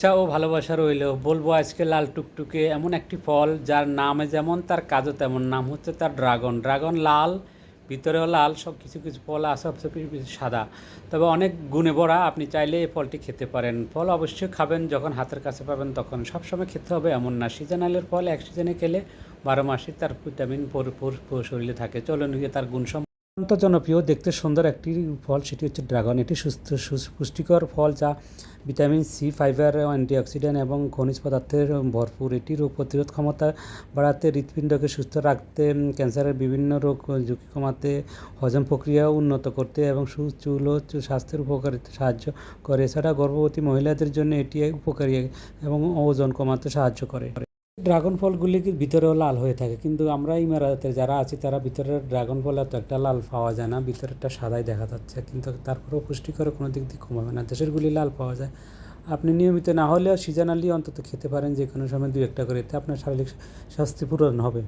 ইচ্ছা ও ভালোবাসা রইল। বলব আজকে লাল টুকটুকে এমন একটি ফল, যার নামে যেমন তার কাজও তেমন নাম হচ্ছে তার ড্রাগন। ড্রাগন লাল, ভিতরেও লাল সব কিছু কিছু ফল আছে সব কিছু সাদা। তবে অনেক গুণে ভরা, আপনি চাইলে এই ফলটি খেতে পারেন। ফল অবশ্যই খাবেন, যখন হাতের কাছে পাবেন তখন। সবসময় খেতে হবে এমন না। সিজনালের ফল এক সিজনে খেলে বারো মাসে তার ভিটামিন শরীরে থাকে। চলুন গিয়ে তার গুণ সম- অত্যন্ত জনপ্রিয়, দেখতে সুন্দর একটি ফল, সেটি হচ্ছে ড্রাগন। এটি সুস্থ পুষ্টিকর ফল যা ভিটামিন সি, ফাইবার, অ্যান্টিঅক্সিডেন্ট এবং খনিজ পদার্থের ভরপুর। এটি রোগ প্রতিরোধ ক্ষমতা বাড়াতে, হৃৎপিণ্ডকে সুস্থ রাখতে, ক্যান্সারের বিভিন্ন রোগ ঝুঁকি কমাতে, হজম প্রক্রিয়া উন্নত করতে এবং সুচুল ও স্বাস্থ্যের উপকারিতা সাহায্য করে। এছাড়া গর্ভবতী মহিলাদের জন্য এটি উপকারী এবং ওজন কমাতে সাহায্য করে। ড্রাগন ফলগুলি ভিতরেও লাল হয়ে থাকে? কিন্তু আমরা ইমারাতে যারা আছি, তারা ভিতরের ড্রাগন ফল এত একটা লাল পাওয়া যায় না। ভিতরেরটা সাদাই দেখা যাচ্ছে। কিন্তু তারপরেও পুষ্টিকর কোনো দিক দিয়ে কমাবে না। দেশেরগুলি লাল পাওয়া যায়। আপনি নিয়মিত না হলেও সিজনালি অন্তত খেতে পারেন যে কোনো সময় দু একটা করে। এতে আপনার শারীরিক স্বাস্থ্য পূরণ হবে।